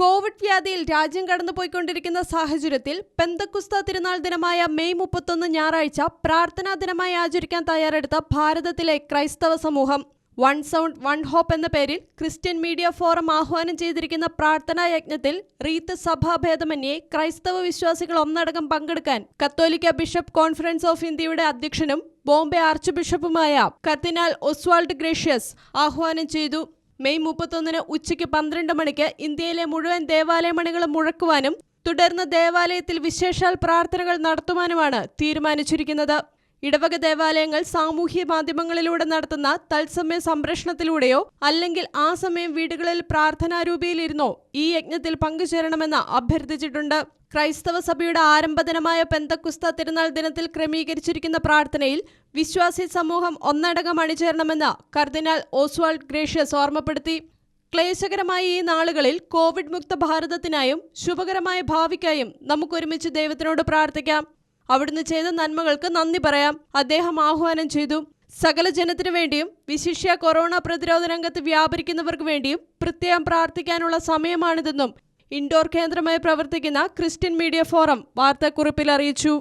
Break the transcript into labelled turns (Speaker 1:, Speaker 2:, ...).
Speaker 1: Covid വ്യാധിയിൽ രാജ്യം കടന്നുപോയിക്കൊണ്ടിരിക്കുന്ന സാഹചര്യത്തിൽ പെന്തക്കുസ്ത തിരുനാൾ ദിനമായ മെയ് മുപ്പത്തൊന്ന് ഞായറാഴ്ച പ്രാർത്ഥനാ ദിനമായി ആചരിക്കാൻ തയ്യാറെടുത്ത ഭാരതത്തിലെ ക്രൈസ്തവ സമൂഹം. വൺ സൗണ്ട് വൺ ഹോപ്പ് എന്ന പേരിൽ ക്രിസ്ത്യൻ മീഡിയ ഫോറം ആഹ്വാനം ചെയ്തിരിക്കുന്ന പ്രാർത്ഥനാ യജ്ഞത്തിൽ റീത്ത് സഭാഭേദമന്യേ ക്രൈസ്തവ വിശ്വാസികൾ ഒന്നടങ്കം പങ്കെടുക്കാൻ കത്തോലിക്ക ബിഷപ്പ് കോൺഫറൻസ് ഓഫ് ഇന്ത്യയുടെ അധ്യക്ഷനും ബോംബെ ആർച്ച് ബിഷപ്പുമായ കർദിനാൾ ഒസ്വാൾഡ് ഗ്രേഷ്യസ് ആഹ്വാനം ചെയ്തു. മെയ് മുപ്പത്തൊന്നിന് ഉച്ചയ്ക്ക് പന്ത്രണ്ട് മണിക്ക് ഇന്ത്യയിലെ മുഴുവൻ ദേവാലയ മണികളും മുഴക്കുവാനും തുടർന്ന് ദേവാലയത്തിൽ വിശേഷാൽ പ്രാർത്ഥനകൾ നടത്തുവാനുമാണ് തീരുമാനിച്ചിരിക്കുന്നത്. ഇടവക ദേവാലയങ്ങൾ സാമൂഹ്യ മാധ്യമങ്ങളിലൂടെ നടത്തുന്ന തത്സമയ സംപ്രേഷണത്തിലൂടെയോ അല്ലെങ്കിൽ ആ സമയം വീടുകളിൽ പ്രാർത്ഥനാരൂപിയിലിരുന്നോ ഈ യജ്ഞത്തിൽ പങ്കുചേരണമെന്ന് അഭ്യർത്ഥിച്ചിട്ടുണ്ട്. ക്രൈസ്തവ സഭയുടെ ആരംഭദിനമായ പെന്തക്കുസ്ത തിരുനാൾ ദിനത്തിൽ ക്രമീകരിച്ചിരിക്കുന്ന പ്രാർത്ഥനയിൽ വിശ്വാസി സമൂഹം ഒന്നടങ്കം അണിചേരണമെന്ന് കർദിനാൾ ഓസ്വാൾഡ് ഗ്രേഷ്യസ് ഓർമ്മപ്പെടുത്തി. ക്ലേശകരമായ ഈ നാളുകളിൽ കോവിഡ് മുക്ത ഭാരതത്തിനായും ശുഭകരമായ ഭാവിക്കായും നമുക്കൊരുമിച്ച് ദൈവത്തിനോട് പ്രാർത്ഥിക്കാം. അവിടുന്ന് ചെയ്ത നന്മകൾക്ക് നന്ദി പറയാം. അദ്ദേഹം ആഹ്വാനം ചെയ്തു. സകല ജനത്തിനു വേണ്ടിയും വിശിഷ്യ കൊറോണ പ്രതിരോധ രംഗത്ത് വ്യാപരിക്കുന്നവർക്ക് വേണ്ടിയും പ്രത്യേകം പ്രാർത്ഥിക്കാനുള്ള സമയമാണിതെന്നും ഇൻഡോർ കേന്ദ്രമായി പ്രവർത്തിക്കുന്ന ക്രിസ്ത്യൻ മീഡിയ ഫോറം വാർത്താക്കുറിപ്പിൽ അറിയിച്ചു.